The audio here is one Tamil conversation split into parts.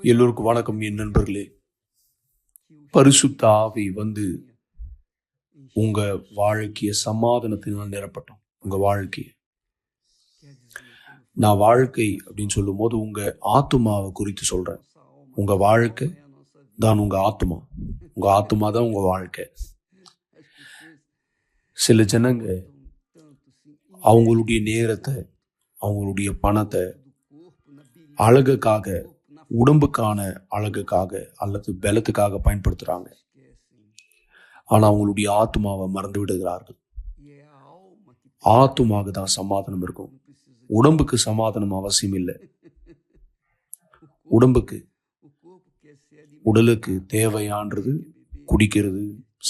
எல்லோருக்கும் வணக்கம் என் நண்பர்களே. பரிசுத்த ஆவி வந்து உங்க வாழ்க்கைய சமாதானத்தினால் நிரப்பட்டோம். உங்க வாழ்க்கைய. நான் வாழ்க்கை அப்படின்னு சொல்லும் போது உங்க ஆத்துமாவை குறித்து சொல்றேன். உங்க வாழ்க்கை தான் உங்க ஆத்துமா. உங்க ஆத்துமா தான் உங்க வாழ்க்கை. சில ஜனங்க அவங்களுடைய நேரத்தை அவங்களுடைய பணத்தை அழகுக்காக உடம்புக்கான அழகுக்காக அல்லது பலத்துக்காக பயன்படுத்துகிறாங்க ஆனால் அவங்களுடைய ஆத்மாவை மறந்து விடுகிறார்கள். ஆத்துமாக தான் சமாதானம் இருக்கும். உடம்புக்கு சமாதானம் அவசியம் இல்லை. உடம்புக்கு உடலுக்கு தேவையான்றது குடிக்கிறது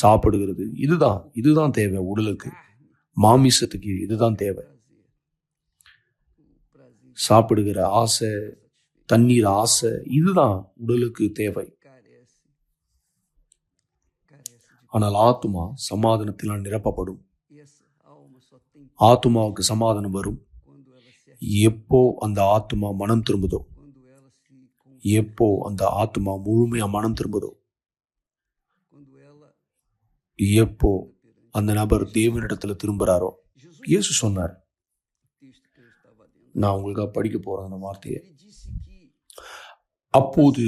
சாப்பிடுகிறது இதுதான் இதுதான் தேவை உடலுக்கு. மாமிசத்துக்கு இதுதான் தேவை. சாப்பிடுகிற ஆசை தண்ணீர் ஆசை இதுதான் உடலுக்கு தேவை. ஆனால் ஆத்துமா சமாதானத்தினால் நிரப்பப்படும். ஆத்துமாவுக்கு சமாதானம் வரும். எப்போ அந்த ஆத்துமா மனம் திரும்புதோ? எப்போ அந்த ஆத்துமா முழுமையா மனம் திரும்புதோ? எப்போ அந்த நபர் தேவனிடத்துல திரும்புறாரோ? இயேசு சொன்னார் நான் உங்களுக்காக படிக்க போறேன் அந்த வார்த்தையை. அப்போது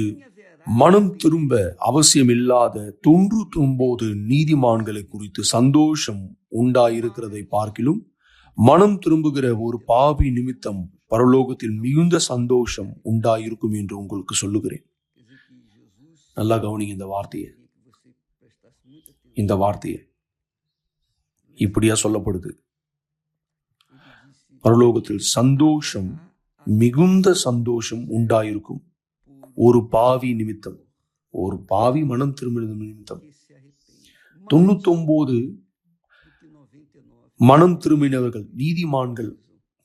மனம் திரும்ப அவசியம் இல்லாத தொன்று தும்போது நீதிமான்களை குறித்து சந்தோஷம் உண்டாயிருக்கிறதை பார்க்கிலும் மனம் திரும்புகிற ஒரு பாவி நிமித்தம் பரலோகத்தில் மிகுந்த சந்தோஷம் உண்டாயிருக்கும் என்று உங்களுக்கு சொல்லுகிறேன். நல்லா கவனிங்க இந்த வார்த்தையை. இந்த வார்த்தையை. இப்படியா சொல்லப்படுது. பரலோகத்தில் சந்தோஷம் மிகுந்த சந்தோஷம் உண்டாயிருக்கும். ஒரு பாவி நிமித்தம். ஒரு பாவி மனம் திரும்பினது நிமித்தம். தொண்ணூத்தொன்பது மனம் திரும்பினவர்கள் நீதிமான்கள்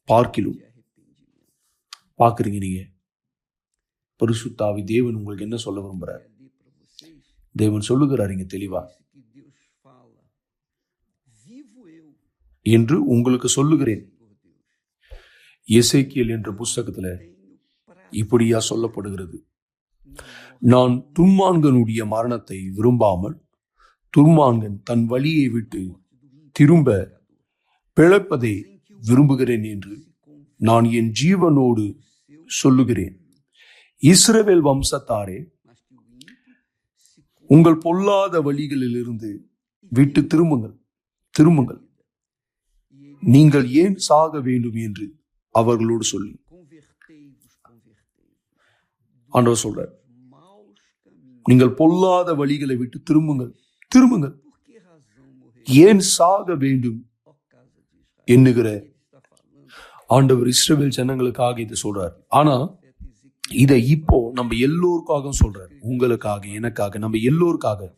பார்க்கிலும். பார்க்குறீங்க நீங்க. பரிசுத்தாவி தேவன் உங்களுக்கு என்ன சொல்ல விரும்புறார்? தேவன் சொல்லுகிறார் இங்க தெளிவா. என்று உங்களுக்கு சொல்லுகிறேன். இசைக்கியல் என்ற புஸ்தகத்துல இப்படியா சொல்லப்படுகிறது. நான் துன்மான்கனுடைய மரணத்தை விரும்பாமல் துன்மான்கன் தன் வழியை விட்டு திரும்ப பிழைப்பதை விரும்புகிறேன் என்று நான் என் ஜீவனோடு சொல்லுகிறேன். இஸ்ரவேல் வம்சத்தாரே உங்கள் பொல்லாத வழிகளிலிருந்து விட்டு திரும்புங்கள் திரும்புங்கள். நீங்கள் ஏன் சாக வேண்டும் என்று அவர்களோடு சொல்லி ஆண்டவர் சொல்றார். நீங்கள் பொல்லாத வழிகளை விட்டு திரும்புங்கள். திரும்புங்கள். ஏன் சாக வேண்டும் எண்ணுகிற ஆண்டவர் இஸ்ரேல் ஜனங்களுக்காக இதை சொல்றார். ஆனா இதை இப்போ நம்ம எல்லோருக்காக சொல்றார். உங்களுக்காக எனக்காக நம்ம எல்லோருக்காக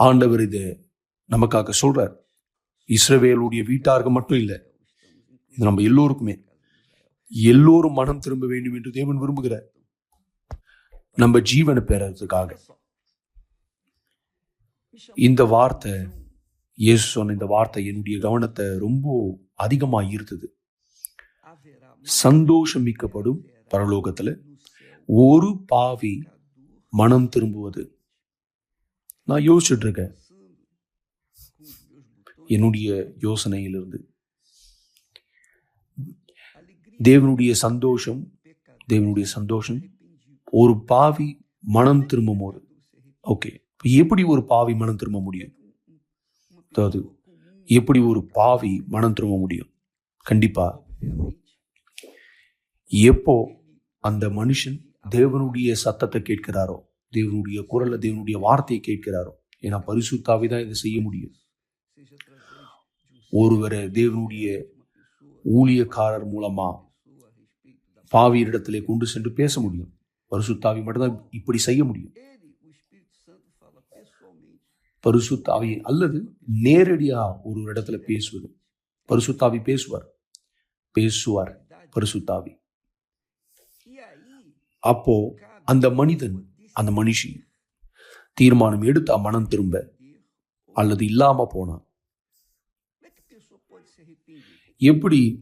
ஆண்டவர் இதை நமக்காக சொல்றார். இஸ்ரவேலுடைய வீட்டாருக்கு மட்டும் இல்லை இது நம்ம எல்லோருக்குமே. எல்லோரும் மனம் திரும்ப வேண்டும் என்று தேவன் விரும்புகிறார். நம்ம ஜீவனை பெறறதுக்காக. இந்த வார்த்தை இயேசு சொன்ன இந்த வார்த்தை என்னுடைய கவனத்தை ரொம்ப அதிகமாக ஈர்த்தது. சந்தோஷம் மிக்கப்படும் பரலோகத்தில் ஒரு பாவி மனம் திரும்புவது. நான் யோசிச்சுட்டு இருக்கேன். என்னுடைய யோசனையிலிருந்து. தேவனுடைய சந்தோஷம் தேவனுடைய சந்தோஷம் ஒரு பாவி மனம் திரும்பும் போது ஓகே எப்படி ஒரு பாவி மனம் திரும்ப முடியும்? அதாவது எப்படி ஒரு பாவி மனம் திரும்ப முடியும்? கண்டிப்பா. எப்போ அந்த மனுஷன் தேவனுடைய சத்தத்தை கேட்கிறாரோ தேவனுடைய குரலை தேவனுடைய வார்த்தையை கேட்கிறாரோ ஏன்னா பரிசுத்தாவி தான் இதை செய்ய முடியும். ஒருவரை தேவனுடைய ஊழியக்காரர் மூலமா பாவியரிடத்திலே கொண்டு சென்று பேச முடியும். பரிசுத்தாவி மட்டும்தான் இப்படி செய்ய முடியும். பரிசுத்தாவி அல்லது நேரடியாக ஒரு இடத்துல பேசுவது. பரிசுத்தாவி பேசுவார். பேசுவார் பரிசுத்தாவி. அப்போ அந்த மனிதன் அந்த மனுஷி தீர்மானம் எடுத்தா மனம் திரும்ப அல்லது இல்லாம போனா எப்படி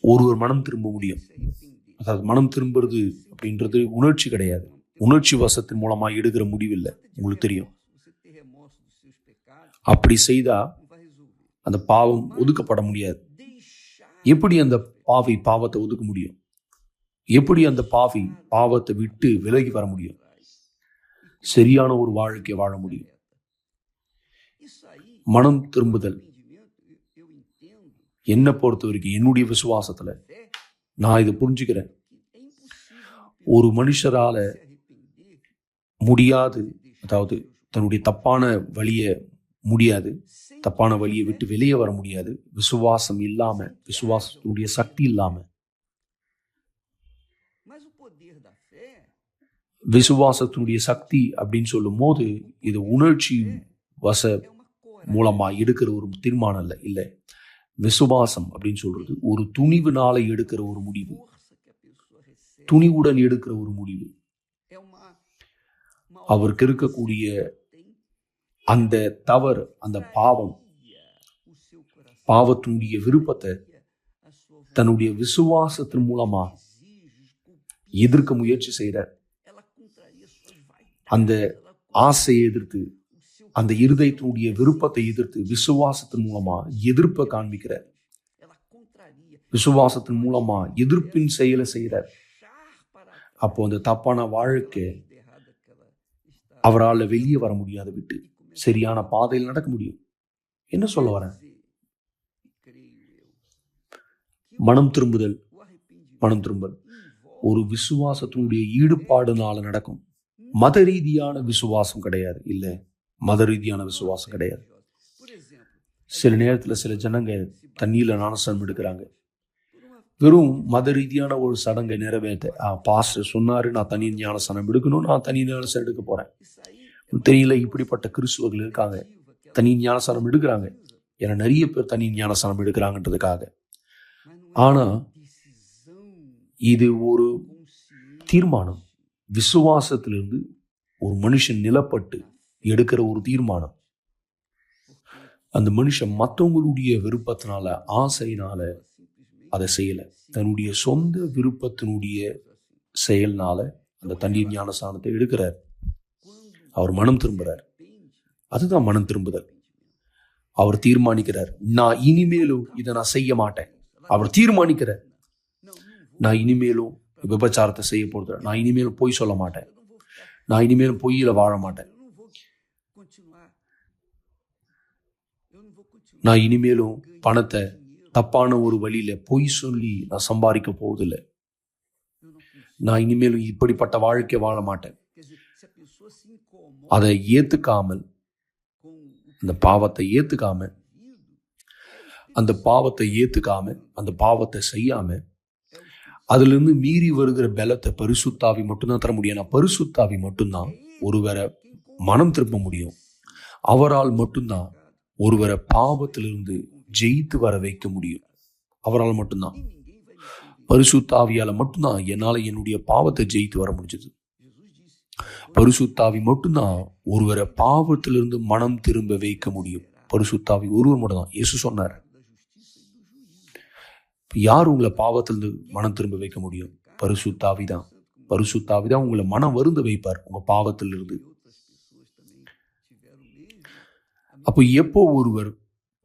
ஒருவர் மனம் திரும்ப முடியும்? அதாவது மனம் திரும்புறது அப்படின்றது உணர்ச்சி கிடையாது. உணர்ச்சி வசத்தின் மூலமா எடுக்கிற முடிவில்லை. உங்களுக்கு தெரியும். அப்படி செய்தா அந்த பாவம் ஒதுக்கப்பட முடியாது. எப்படி அந்த பாவி பாவத்தை ஒதுக்க முடியும்? எப்படி அந்த பாவி பாவத்தை விட்டு விலகி வர முடியும்? சரியான ஒரு வாழ்க்கை வாழ முடியும். மனம் திரும்புதல். என்ன என்னை பொறுத்த வரைக்கும் என்னுடைய விசுவாசத்துல நான் இதை புரிஞ்சுக்கிறேன். ஒரு மனுஷரால முடியாது. அதாவது தன்னுடைய தப்பான வழிய முடியாது. தப்பான வழியை விட்டு வெளியே வர முடியாது. விசுவாசம் இல்லாம விசுவாசத்துடைய சக்தி இல்லாம. Mas o poder da fé விசுவாசத்தினுடைய சக்தி அப்படின்னு சொல்லும் போது இது உணர்ச்சி வச. மூலமா எடுக்கிற ஒரு தீர்மானம் இல்லை இல்லை. விசுவாசம் அப்படின்னு சொல்றது ஒரு துணிவுனால எடுக்கிற ஒரு முடிவு. துணிவுடன் எடுக்கிற ஒரு முடிவு. அவருக்கு இருக்கக்கூடிய அந்த தவறு அந்த பாவம் பாவத்தினுடைய விருப்பத்தை தன்னுடைய விசுவாசத்தின் மூலமா எதிர்க்க முயற்சி செய்கிறார் அந்த ஆசையை எதிர்த்து அந்த இருதயத்தினுடைய விருப்பத்தை எதிர்த்து விசுவாசத்தின் மூலமா எதிர்ப்பை காண்பிக்கிறார் விசுவாசத்தின் மூலமா எதிர்ப்பின் செயலை செய்கிறார் அப்போ அந்த தப்பான வாழ்க்கை அவரால் வெளியே வர முடியாத விட்டு சரியான பாதையில் நடக்க முடியும். என்ன சொல்ல வரேன்? மனம் திரும்புதல் மனம் திரும்பல். ஒரு விசுவாசத்தினுடைய ஈடுபாடுனால நடக்கும். மத ரீதியான விசுவாசம் கிடையாது. இல்லை. மத ரீதியான விசுவாசம் கிடையாது. சில நேரத்தில் சில ஜனங்க தண்ணியில் ஞானஸ்தானம் எடுக்கிறாங்க. வெறும் மத ரீதியான ஒரு சடங்கை நிறைவேற்ற பாஸ்டர் சொன்னாரு நான் தனி ஞானசனம் எடுக்கணும் நான் தனி ஞானசனம் எடுக்க போறேன். தெரியல இப்படிப்பட்ட கிறிஸ்துவர்கள் இருக்காங்க. தனி ஞானசனம் எடுக்கிறாங்க. ஏன்னா நிறைய பேர் தனி ஞானசனம் எடுக்கிறாங்கன்றதுக்காக. ஆனால் ஆனா இது ஒரு தீர்மானம். விசுவாசத்திலிருந்து ஒரு மனுஷன் நிலப்பட்டு எடுக்கிற ஒரு தீர்மானம். அந்த மனுஷன் மற்றவங்களுடைய விருப்பத்தினால ஆசையினால அதை செய்யல. தன்னுடைய சொந்த விருப்பத்தினுடைய செயல்னால அந்த தண்ணீர் ஞானஸ்தானத்தை எடுக்கிறார். அவர் மனம் திரும்புகிறார் அதுதான் மனம் திரும்புதல். அவர் தீர்மானிக்கிறார். நான் இனிமேலும் இதை நான் செய்ய மாட்டேன். அவர் தீர்மானிக்கிறார். நான் இனிமேலும் விபச்சாரத்தை செய்ய போறது நான் இனிமேலும் பொய் சொல்ல மாட்டேன். நான் இனிமேலும் பொய்யில வாழ மாட்டேன். நான் இனிமேலும் பணத்தை தப்பான ஒரு வழியில பொய் சொல்லி நான் சம்பாதிக்க போவதில்லை. நான் இனிமேலும் இப்படிப்பட்ட வாழ்க்கை வாழ மாட்டேன். அதை ஏத்துக்காமல் அந்த பாவத்தை ஏத்துக்காம அந்த பாவத்தை ஏத்துக்காம அந்த பாவத்தை செய்யாம அதுலேருந்து மீறி வருகிற பலத்தை பரிசுத்தாவி மட்டும்தான் தர முடியும். நான் பரிசுத்தாவி மட்டும்தான் ஒருவரை மனம் திருப்ப முடியும். அவரால் மட்டும்தான் ஒருவரை பாவத்திலிருந்து ஜெயித்து வர வைக்க முடியும். அவரால் மட்டும்தான். e மட்டும்தான் என்னால் என்னுடைய பாவத்தை ஜெயித்து வர முடிஞ்சது. பரிசுத்தாவி மட்டும்தான் ஒருவரை பாவத்திலிருந்து மனம் திரும்ப வைக்க முடியும். பரிசுத்தாவி ஒருவர் மட்டும் தான் இயேசு சொன்னார். யார் உங்களை பாவத்திலிருந்து மனம் திரும்ப வைக்க முடியும்? பரிசுத்தாவி தான் பரிசுத்தாவி தான் உங்களை மனம் வருந்த வைப்பார். உங்க பாவத்திலிருந்து. அப்போ எப்போ ஒருவர்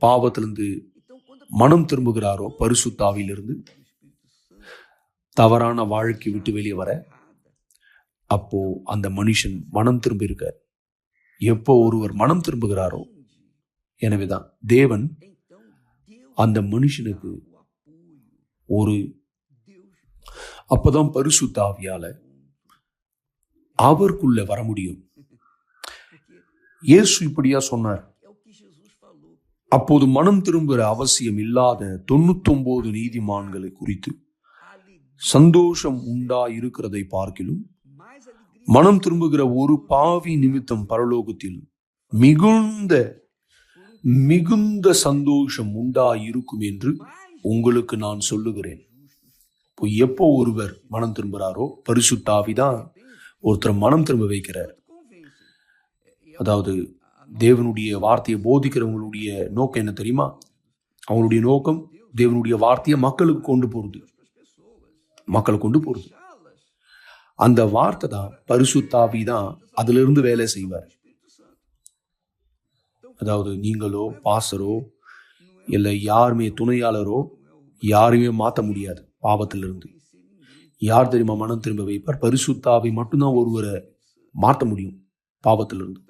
பாவத்திலிருந்து மனம் திரும்புகிறாரோ பரிசுத்தாவிலிருந்து தவறான வாழ்க்கை விட்டு வெளியே வர அப்போ அந்த மனுஷன் மனம் திரும்பி இருக்கார் எப்போ ஒருவர் மனம் திரும்புகிறாரோ எனவேதான் தேவன் அந்த மனுஷனுக்கு ஒரு அப்போதான் அப்பதான் பரிசுத்தாவியால அவருக்குள்ள வர முடியும். இயேசு இப்படியா சொன்னார். அப்போது மனம் திரும்புகிற அவசியம் இல்லாத தொண்ணூத்தொன்பது நீதிமான்களை குறித்து சந்தோஷம் உண்டா இருக்கிறதை பார்க்கிலும் மனம் திரும்புகிற ஒரு பாவி நிமித்தம் பரலோகத்தில் மிகுந்த மிகுந்த சந்தோஷம் உண்டா இருக்கும் என்று உங்களுக்கு நான் சொல்லுகிறேன். இப்போ எப்போ ஒருவர் மனம் திரும்புகிறாரோ பரிசுத்தாவிதான் ஒருத்தர் மனம் திரும்ப வைக்கிறார். அதாவது தேவனுடைய வார்த்தையை போதிக்கிறவங்களுடைய நோக்கம் என்ன தெரியுமா? அவங்களுடைய நோக்கம் தேவனுடைய வார்த்தையை மக்களுக்கு கொண்டு போகிறது மக்களை கொண்டு போகிறது அந்த வார்த்தை தான் பரிசுத்தாவி தான் அதுல இருந்து வேலை செய்வார். அதாவது நீங்களோ பாசரோ இல்லை யாருமே துணையாளரோ யாரையுமே மாற்ற முடியாது பாவத்திலிருந்து. யார் தெரியுமா மனம் திரும்ப வைப்பார்? பரிசுத்தாவை மட்டும்தான் ஒருவரை மாற்ற முடியும் பாவத்திலிருந்து.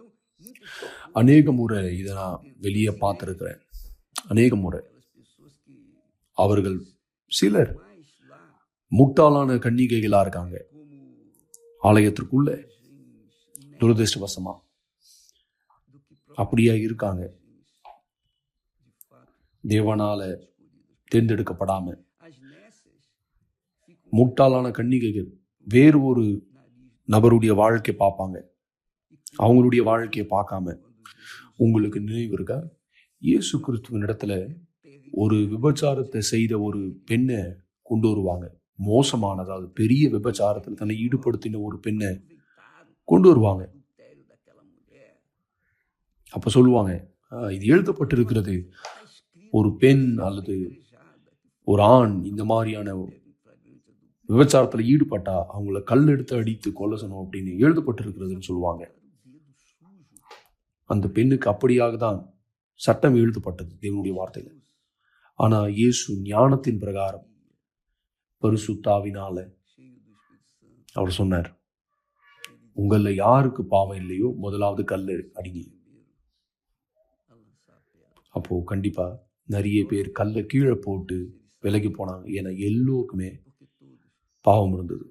அநேக முறை இதை நான் வெளியே பார்த்துருக்கிறேன். அநேக முறை. அவர்கள் சிலர் முட்டாளான கன்னிகைகளாக இருக்காங்க. ஆலயத்திற்குள்ள துரதிருஷ்டவசமா. அப்படியா இருக்காங்க. தேவனால தேர்ந்தெடுக்கப்படாம. முட்டாளான கன்னிகைகள் வேறு ஒரு நபருடைய வாழ்க்கையை பார்ப்பாங்க. அவங்களுடைய வாழ்க்கையை பார்க்காம. உங்களுக்கு நினைவு இருக்கா? இயேசு கிறிஸ்துவின் இடத்துல ஒரு விபச்சாரத்தை செய்த ஒரு பெண்ணை கொண்டு வருவாங்க. மோசமான அதாவது பெரிய விபச்சாரத்தில் தன்னை ஈடுபடுத்தின ஒரு பெண்ணை கொண்டு வருவாங்க. அப்ப சொல்லுவாங்க இது எழுதப்பட்டிருக்கிறது. ஒரு பெண் அல்லது ஒரு ஆண் இந்த மாதிரியான விபச்சாரத்தில் ஈடுபட்டா அவங்கள கல் எடுத்து அடித்து கொல்லசணும் அப்படின்னு எழுதப்பட்டிருக்கிறதுன்னு சொல்லுவாங்க. அந்த பெண்ணுக்கு அப்படியாக தான் சட்டம் எழுதப்பட்டது தேவனுடைய வார்த்தையில். ஆனால் இயேசு ஞானத்தின் பிரகாரம் பரிசுத்தாவினால அவர் சொன்னார் உங்களில் யாருக்கு பாவம் இல்லையோ முதலாவது கல் அடிங்க. அப்போ கண்டிப்பா நிறைய பேர் கல்லை கீழே போட்டு விலகி போனாங்க. ஏன்னா எல்லோருக்குமே பாவம் இருந்தது.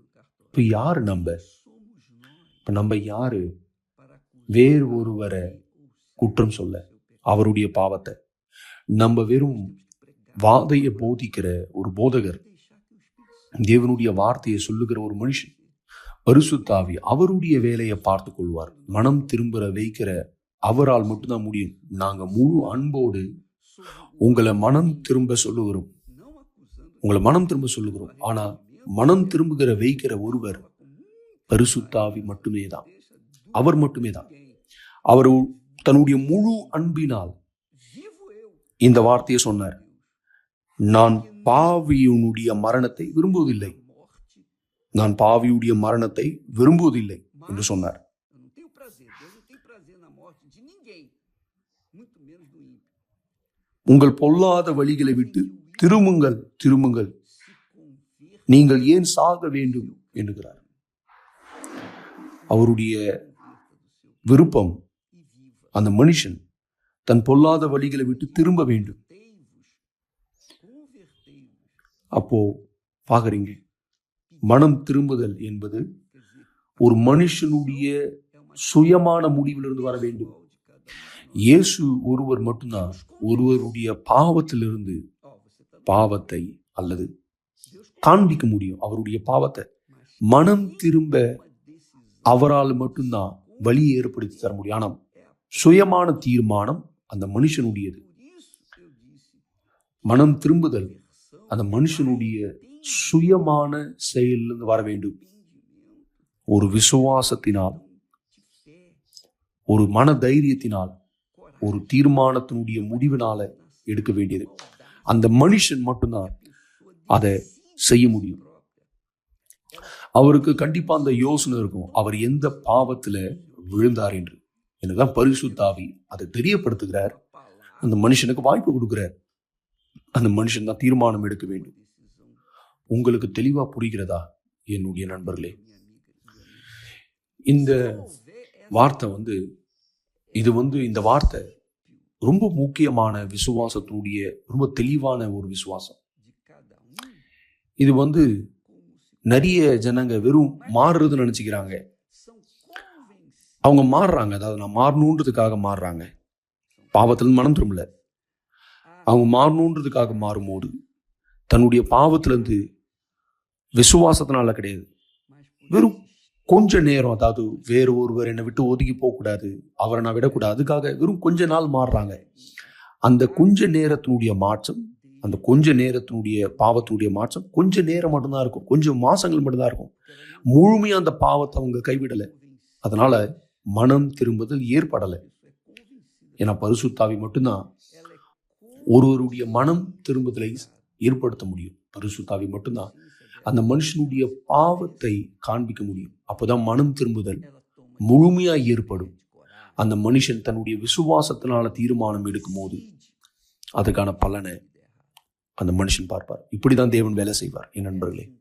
இப்போ யார் நம்ம? இப்போ நம்ம யாரு? வேறு ஒருவரை குற்றம் சொல்ல அவருடைய பாவத்தை. நம்ம வெறும் வாதையை போதிக்கிற ஒரு போதகர் தேவனுடைய வார்த்தையை சொல்லுகிற ஒரு மனுஷன் பரிசுத்தாவி அவருடைய வேலையை பார்த்து கொள்வார். மனம் திரும்புற வைக்கிற அவரால் மட்டும்தான் முடியும். நாங்கள் முழு அன்போடு உங்களை மனம் திரும்ப சொல்லுகிறோம். உங்களை மனம் திரும்ப சொல்லுகிறோம். ஆனால் மனம் திரும்புகிற வைக்கிற ஒருவர் பரிசுத்தாவி மட்டுமே தான் அவர் மட்டுமே தான் அவர் தன்னுடைய முழு அன்பினால் இந்த வார்த்தையை சொன்னார். நான் பாவியுனுடைய மரணத்தை விரும்புவதில்லை. நான் பாவியுடைய மரணத்தை விரும்புவதில்லை என்று சொன்னார். உங்கள் பொல்லாத வழிகளை விட்டு திரும்புங்கள் திரும்புங்கள். நீங்கள் ஏன் சாக வேண்டும்? என்கிறார். அவருடைய விருப்பம். அந்த மனுஷன் தன் பொல்லாத வழிகளை விட்டு திரும்ப வேண்டும். அப்போ பாக்குறீங்க மனம் திரும்புதல் என்பது ஒரு மனுஷனுடைய சுயமான முடிவிலிருந்து வர வேண்டும். இயேசு ஒருவர் மட்டும்தான் ஒருவருடைய பாவத்திலிருந்து பாவத்தை அல்லது காண்பிக்க முடியும். அவருடைய பாவத்தை மனம் திரும்ப அவரால் மட்டும்தான் வழியை ஏற்படுத்தி தர முடியும். ஆனால் சுயமான தீர்மானம் அந்த மனுஷனுடையது. மனம் திரும்புதல் அந்த மனுஷனுடைய சுயமான செயலிருந்து வர வேண்டும். ஒரு விசுவாசத்தினால் ஒரு மன தைரியத்தினால் ஒரு தீர்மானத்தினுடைய முடிவினால எடுக்க வேண்டியது. அந்த மனுஷன் மட்டும்தான் அதை செய்ய முடியும். அவருக்கு கண்டிப்பா அந்த யோசனை இருக்கும். அவர் எந்த பாவத்துல விழுந்தார் என்று. என்னதான் பரிசுத்தாவி அதை தெரியப்படுத்துகிறார். அந்த மனுஷனுக்கு வாய்ப்பு கொடுக்கிறார். அந்த மனுஷன் தான் தீர்மானம் எடுக்க வேண்டும். உங்களுக்கு தெளிவா புரிகிறதா என்னுடைய நண்பர்களே? இந்த வார்த்தை வந்து இது வந்து இந்த வார்த்தை ரொம்ப முக்கியமான விசுவாசத்தினுடைய ரொம்ப தெளிவான ஒரு விசுவாசம். இது வந்து நிறைய ஜனங்க வெறும் மாறுறதுன்னு நினைச்சுக்கிறாங்க. அவங்க மாறுறாங்க. அதாவது நான் மாறணுன்றதுக்காக மாறுறாங்க. பாவத்தில் மனம் திரும்பல. அவங்க மாறணுன்றதுக்காக மாறும்போது தன்னுடைய பாவத்திலேருந்து விசுவாசத்தினால கிடையாது. வெறும் கொஞ்ச நேரம் அதாவது வேறு ஒருவர் என்னை விட்டு ஒதுங்கி போகக்கூடாது அவரை நான் விடக்கூடாது அதுக்காக வெறும் கொஞ்ச நாள் மாறுறாங்க. அந்த கொஞ்ச நேரத்தினுடைய மாற்றம் அந்த கொஞ்ச நேரத்தினுடைய பாவத்தினுடைய மாற்றம் கொஞ்ச நேரம் மட்டும்தான் இருக்கும். கொஞ்சம் மாசங்கள் மட்டும்தான் இருக்கும். முழுமையாக அந்த பாவத்தை அவங்க கைவிடலை. அதனால மனம் திரும்புதல் ஏற்படலை. ஏன்னா பரிசுத்தாவி மட்டும்தான் ஒருவருடைய மனம் திரும்புதலை ஏற்படுத்த முடியும். பரிசுத்தாவி மட்டும்தான் அந்த மனுஷனுடைய பாவத்தை காண்பிக்க முடியும். அப்போதான் மனம் திரும்புதல் முழுமையாக ஏற்படும். அந்த மனுஷன் தன்னுடைய விசுவாசத்தினால தீர்மானம் எடுக்கும் போது அதுக்கான பலனை அந்த மனுஷன் பார்ப்பார். இப்படிதான் தேவன் வேலை செய்வார் என் நண்பர்களே.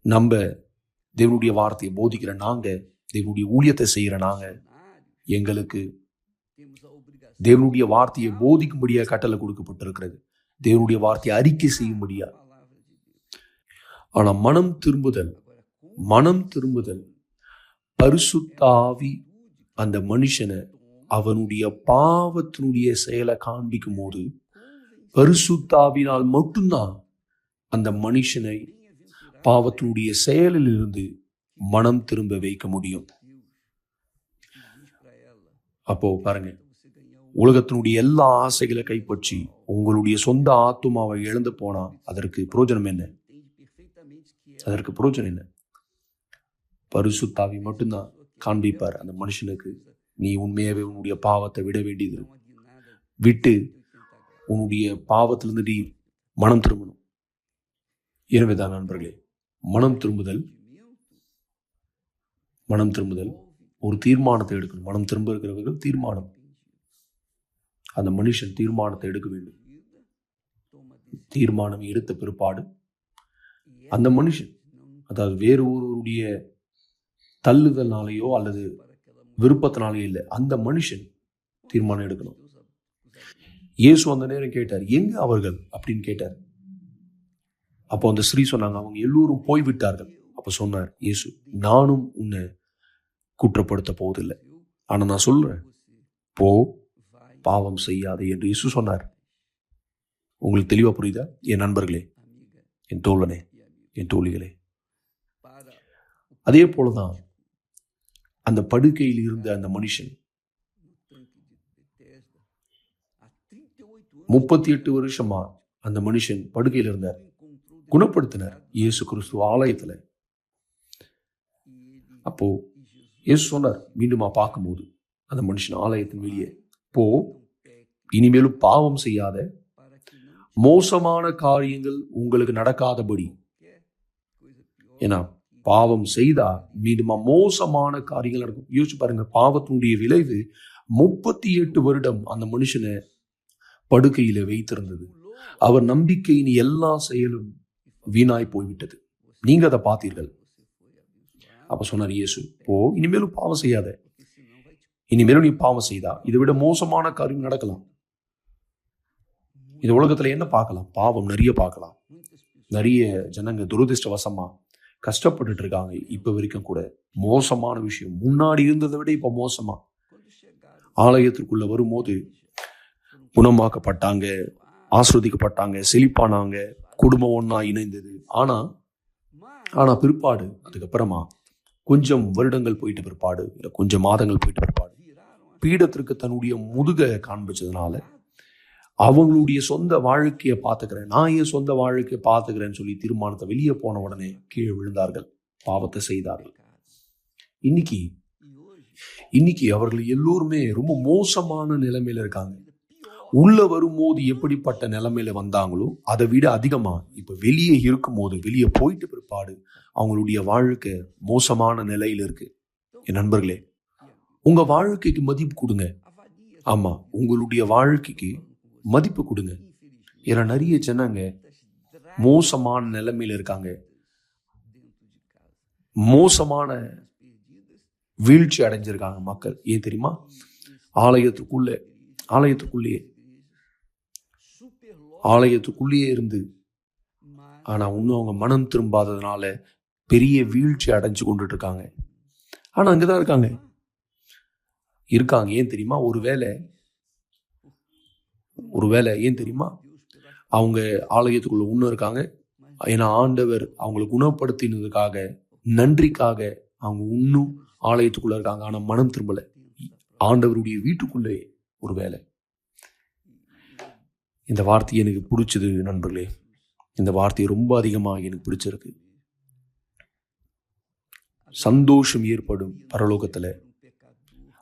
நம்ம தேவனுடைய வார்த்தையை போதிக்கிற நாங்கள் தேவனுடைய ஊழியத்தை செய்கிற நாங்கள் எங்களுக்கு தேவனுடைய வார்த்தையை போதிக்கும்படியாக கட்டளை கொடுக்கப்பட்டிருக்கிறது. தேவனுடைய வார்த்தையை அறிக்கை செய்யும்படியா. ஆனால் மனம் திரும்புதல் மனம் திரும்புதல் பரிசுத்தாவி அந்த மனுஷனை அவனுடைய பாவத்தினுடைய செயலை காண்பிக்கும் போது பரிசுத்தாவினால் மட்டும்தான் அந்த மனுஷனை பாவத்தினுடைய செயலில் இருந்து மனம் திரும்ப வைக்க முடியும். அப்போ பாருங்க உலகத்தினுடைய எல்லா ஆசைகளை கைப்பற்றி உங்களுடைய சொந்த ஆத்துமாவை இழந்து போனா அதற்கு புரோஜனம் என்ன? அதற்கு புரோஜனம் என்ன? பரிசுத்தாவி மட்டும்தான் காண்பிப்பார் அந்த மனுஷனுக்கு. நீ உண்மையாகவே உன்னுடைய பாவத்தை விட வேண்டியது விட்டு உன்னுடைய பாவத்திலிருந்து நீ மனம் திரும்பணும். எனவேதான் நண்பர்களே மனம் திரும்புதல் மனம் திரும்புதல். ஒரு தீர்மானத்தை எடுக்கணும். மனம் திரும்ப இருக்கிறவர்கள் தீர்மானம். அந்த மனுஷன் தீர்மானத்தை எடுக்க வேண்டும். தீர்மானம் எடுத்த பிற்பாடு அந்த மனுஷன் அதாவது வேறு ஒருவருடைய தள்ளுதல்னாலேயோ அல்லது விருப்பத்தினாலேயோ இல்லை அந்த மனுஷன் தீர்மானம் எடுக்கணும். இயேசு அந்த நேரம் கேட்டார் எங்க அவர்கள்? அப்படின்னு கேட்டார். அப்போ அந்த ஸ்ரீ சொன்னாங்க அவங்க எல்லோரும் போய்விட்டார்கள். அப்போ சொன்னார் இயேசு நானும் உன்னை குற்றப்படுத்த போவதில்லை. ஆனால் நான் சொல்கிறேன் போ பாவம் செய்யாதே என்று இயேசு சொன்னார். உங்களுக்கு தெளிவாக புரியுதா? என் நண்பர்களே என் தோழனே என் தோழிகளே. அதே போல தான் அந்த படுக்கையில் இருந்த அந்த மனுஷன் முப்பத்தி எட்டு வருஷமா அந்த மனுஷன் படுக்கையில் இருந்தார். குணப்படுத்தினார். இயேசு கிறிஸ்துவ ஆலயத்தில். அப்போது அப்போ இயேசு சொன்னார் மீண்டுமா பார்க்கும்போது அந்த மனுஷன் ஆலயத்தின் வெளியே போ. இனிமேலும் பாவம் செய்யாத மோசமான காரியங்கள் உங்களுக்கு நடக்காதபடி. ஏன்னா பாவம் செய்தா மீண்டுமா மோசமான காரியங்கள் நடக்கும். யோசிச்சு பாருங்க பாவத்தினுடைய விளைவு முப்பத்தி எட்டு வருடம் அந்த மனுஷனை படுக்கையில வைத்திருந்தது. அவர் நம்பிக்கையின் எல்லா செயலும் வீணாய் போய்விட்டது. நீங்க அதை பார்த்தீர்கள். அப்ப சொன்னார் இயேசு ஓ இனிமேலும் பாவம் செய்யாத. இனிமேலும் நீ பாவம் செய்தா. இதை விட மோசமான காரியம் நடக்கலாம். இந்த உலகத்துல என்ன பார்க்கலாம்? பாவம் நிறைய பார்க்கலாம். நிறைய ஜனங்க துரதிர்ஷ்டவசமா கஷ்டப்பட்டுட்டு இருக்காங்க. இப்போ வரைக்கும் கூட மோசமான விஷயம். முன்னாடி இருந்ததை விட இப்போ மோசமா. ஆலயத்திற்குள்ள வரும்போது குணமாக்கப்பட்டாங்க ஆஸ்ரதிக்கப்பட்டாங்க செழிப்பானாங்க குடும்பம் ஒன்றா இணைந்தது. ஆனா ஆனால் ஆனா பிற்பாடு அதுக்கப்புறமா கொஞ்சம் வருடங்கள் போயிட்டு பிற்பாடு இல்லை கொஞ்சம் மாதங்கள் போயிட்டு பிற்பாடு பீடத்திற்கு தன்னுடைய முதுக காண்பிச்சதுனால அவங்களுடைய சொந்த வாழ்க்கையை பார்த்துக்கிறேன். நான் என் சொந்த வாழ்க்கையை பார்த்துக்கிறேன்னு சொல்லி தீர்மானத்தை வெளியே போன உடனே கீழே விழுந்தார்கள். பாவத்தை செய்தார்கள். இன்னைக்கு இன்னைக்கு அவர்கள் எல்லோருமே ரொம்ப மோசமான நிலைமையில இருக்காங்க. உள்ள வரும்போது எப்படிப்பட்ட நிலைமையில வந்தாங்களோ அதை விட அதிகமா இப்ப வெளியே இருக்கும்போது வெளியே போயிட்டு பிற்பாடு அவங்களுடைய வாழ்க்கை மோசமான நிலையில இருக்கு. என் நண்பர்களே உங்கள் உங்க வாழ்க்கைக்கு மதிப்பு கொடுங்க. ஆமாம் ஆமா உங்களுடைய வாழ்க்கைக்கு மதிப்பு கொடுங்க. ஏன்னா நிறைய ஜனங்க மோசமான நிலைமையில இருக்காங்க. மோசமான வீழ்ச்சி அடைஞ்சிருக்காங்க மக்கள். ஏன் தெரியுமா? ஆலயத்துக்குள்ள ஆலயத்துக்குள்ளேயே ஆலயத்துக்குள்ளேயே இருந்து. mas ஆனா இன்னும் அவங்க மனம் திரும்பாததுனால பெரிய வீழ்ச்சி அடைஞ்சு கொண்டுட்டு இருக்காங்க ஆனா அங்கதான் இருக்காங்க. இருக்காங்க. ஏன் தெரியுமா? ஒருவேளை ஒருவேளை ஏன் தெரியுமா? அவங்க ஆலயத்துக்குள்ள இன்னும் இருக்காங்க. ஏன்னா ஆண்டவர் அவங்களை குணப்படுத்தினதுக்காக நன்றிக்காக அவங்க இன்னும் ஆலயத்துக்குள்ள இருக்காங்க. ஆனா மனம் திரும்பல. ஆண்டவருடைய வீட்டுக்குள்ளே ஒரு வேலை இந்த வார்த்தை எனக்கு பிடிச்சது நண்பர்களே. இந்த வார்த்தை ரொம்ப அதிகமாக எனக்கு பிடிச்சிருக்கு. சந்தோஷம் ஏற்படும் பரலோகத்துல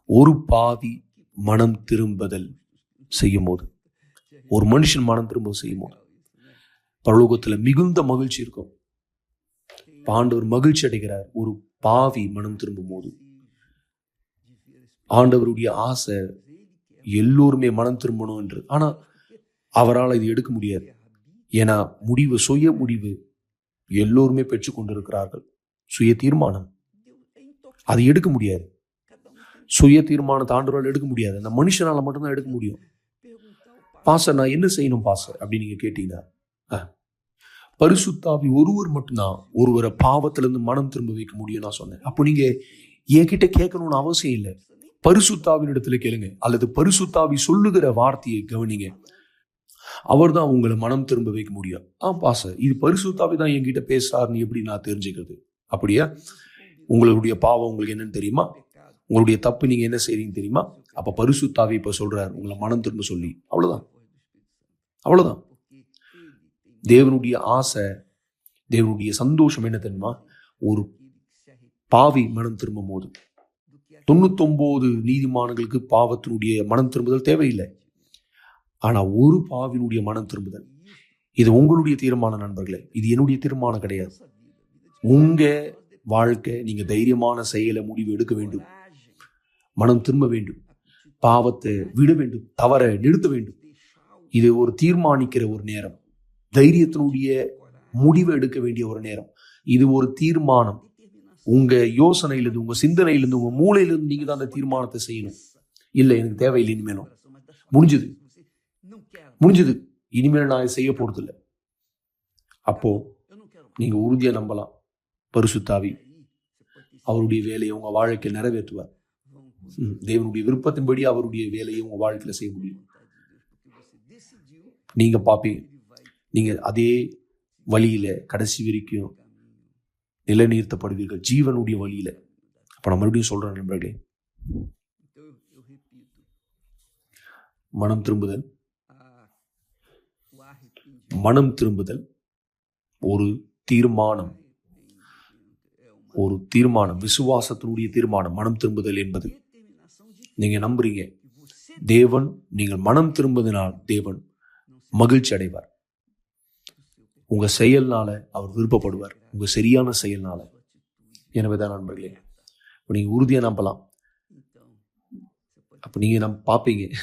ஒரு பாவி மனம் திரும்புதல் செய்யும் போது ஒரு மனுஷன் மனம் திரும்ப செய்யும் போது பரலோகத்துல மிகுந்த மகிழ்ச்சி இருக்கும். பாண்டவர் ஆண்டவர் மகிழ்ச்சி அடைகிறார். ஒரு பாவி மனம் திரும்பும் போது ஆண்டவருடைய ஆசை எல்லோருமே மனம் திரும்பணும் என்று. ஆனால் அவரால் இது எடுக்க முடியாது. ஏன்னா முடிவு சுய முடிவு எல்லோருமே பெற்று கொண்டிருக்கிறார்கள். சுய தீர்மானம். அது எடுக்க முடியாது. சுய தீர்மானத்தை ஆண்டவரால் எடுக்க முடியாது. அந்த மனுஷனால் மட்டும்தான் எடுக்க முடியும். பாச நான் என்ன செய்யணும் பாச அப்படின்னு நீங்க கேட்டீங்கன்னா பரிசுத்தாவி ஒருவர் மட்டும்தான் ஒருவரை பாவத்திலிருந்து மனம் திரும்ப வைக்க முடியும் நான் சொன்னேன். அப்போ நீங்க என்கிட்ட கேட்கணும்னு அவசியம் இல்லை. பரிசுத்தாவின் இடத்துல கேளுங்க. அல்லது பரிசுத்தாவி சொல்லுகிற வார்த்தையை கவனிங்க. அவர்தான் உங்களை மனம் திரும்ப வைக்க முடியும். ஆ பாச இது பரிசுத்தாவே தான் என்கிட்ட பேசுறாருன்னு எப்படி நான் தெரிஞ்சுக்கிறது? அப்படியா? உங்களுடைய பாவம் உங்களுக்கு என்னன்னு தெரியுமா? உங்களுடைய தப்பு நீங்க என்ன செய்றீங்க தெரியுமா? அப்ப பரிசுத்தாவே இப்ப சொல்றாரு. உங்களை மனம் திரும்ப சொல்லி. அவ்வளவுதான். அவ்வளவுதான். தேவனுடைய ஆசை தேவனுடைய சந்தோஷம் என்ன தெரியுமா? ஒரு பாவி மனம் திரும்பும் போது தொண்ணூத்தொன்பது நீதிமான்களுக்கு பாவத்தினுடைய மனம் திரும்புதல் தேவையில்லை. ஆனா ஒரு பாவினுடைய மனம் திரும்புதல். இது உங்களுடைய தீர்மானம் நண்பர்களே. இது என்னுடைய தீர்மானம் கிடையாது. உங்க வாழ்க்கை நீங்க தைரியமான செயலை முடிவு எடுக்க வேண்டும். மனம் திரும்ப வேண்டும். பாவத்தை விட வேண்டும். தவற நிறுத்த வேண்டும். இது ஒரு தீர்மானிக்கிற ஒரு நேரம். தைரியத்தினுடைய முடிவை எடுக்க வேண்டிய ஒரு நேரம். இது ஒரு தீர்மானம். உங்க யோசனையிலிருந்து உங்க சிந்தனையிலிருந்து உங்க மூளையிலிருந்து நீங்க தான் அந்த தீர்மானத்தை செய்யணும். இல்லை எனக்கு தேவையில்லை இனிமேலும். முடிஞ்சது. முடிஞ்சது. இனிமேல் நான் இதை செய்ய போறது இல்லை அப்போ நீங்க உறுதியா நம்பலாம். பரிசுத்தாவி அவருடைய வேலையை உங்க வாழ்க்கையில் நிறைவேற்றுவார். தேவனுடைய விருப்பத்தின்படி அவருடைய வேலையை உங்க வாழ்க்கையில் செய்ய முடியும். நீங்க பாப்பீங்க நீங்க அதே வழியில கடைசி வரைக்கும் நிலைநிறுத்தப்படுவீர்கள். ஜீவனுடைய வழியில. அப்ப நான் மறுபடியும் சொல்றேன் நண்பர்களே. மனம் திரும்புதல். மனம் திரும்புதல் ஒரு தீர்மானம். ஒரு தீர்மானம் விசுவாசத்தினுடைய தீர்மானம் மனம் திரும்புதல் என்பது. நீங்கள் நீங்க நம்புறீங்க. தேவன் நீங்கள் மனம் திரும்புவதனால் தேவன் மகிழ்ச்சி அடைவார். உங்கள் உங்க செயல்னால அவர் விருப்பப்படுவார். உங்க சரியான செயல்னால. எனவே atitude. எனவேதான் நண்பர்களே இப்ப நீங்க உறுதியா நம்பலாம். அப்போ நீங்கள் நம் அப்ப நீங்க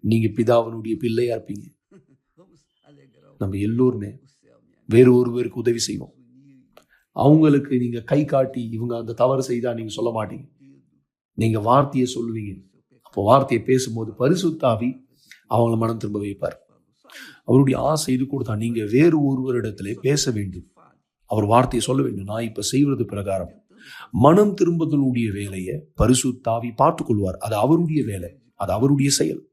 நீங்க பிதாவினுடைய பிள்ளையா இருப்பீங்க. நம்ம எல்லோருமே வேறு ஒருவருக்கு உதவி செய்வோம். அவங்களுக்கு நீங்க கை காட்டி இவங்க அந்த தவறு செய்தா நீங்க சொல்ல மாட்டீங்க. நீங்கள் நீங்க வார்த்தையை சொல்லுவீங்க. அப்போ வார்த்தையை பேசும்போது பரிசுத்தாவி அவங்கள மனம் திரும்ப வைப்பார். அவருடைய ஆசை இது கொடுத்தா நீங்க வேறு ஒருவரிடத்திலே பேச வேண்டும். அவர் வார்த்தையை சொல்ல வேண்டும். நான் இப்ப செய்வது பிரகாரம். மனம் திரும்பதனுடைய வேலையை பரிசுத்தாவி பார்த்துக்கொள்வார். அது அவருடைய வேலை. அது அவருடைய செயல்.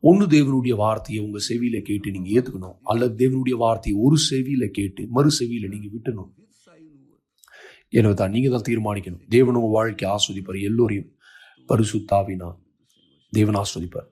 ஒன்று தேவனுடைய வார்த்தையை உங்கள் செவியில் கேட்டு நீங்கள் ஏற்றுக்கணும் அல்லது தேவனுடைய வார்த்தையை ஒரு செவியில் கேட்டு மறு செவியில் நீங்கள் விட்டணும். எனவே தான் நீங்கள் தான் தீர்மானிக்கணும். தேவன் உங்கள் வாழ்க்கை ஆஸ்வதிப்பார் எல்லோரையும். பரிசுத்தாவினா தேவன் ஆஸ்வதிப்பார்.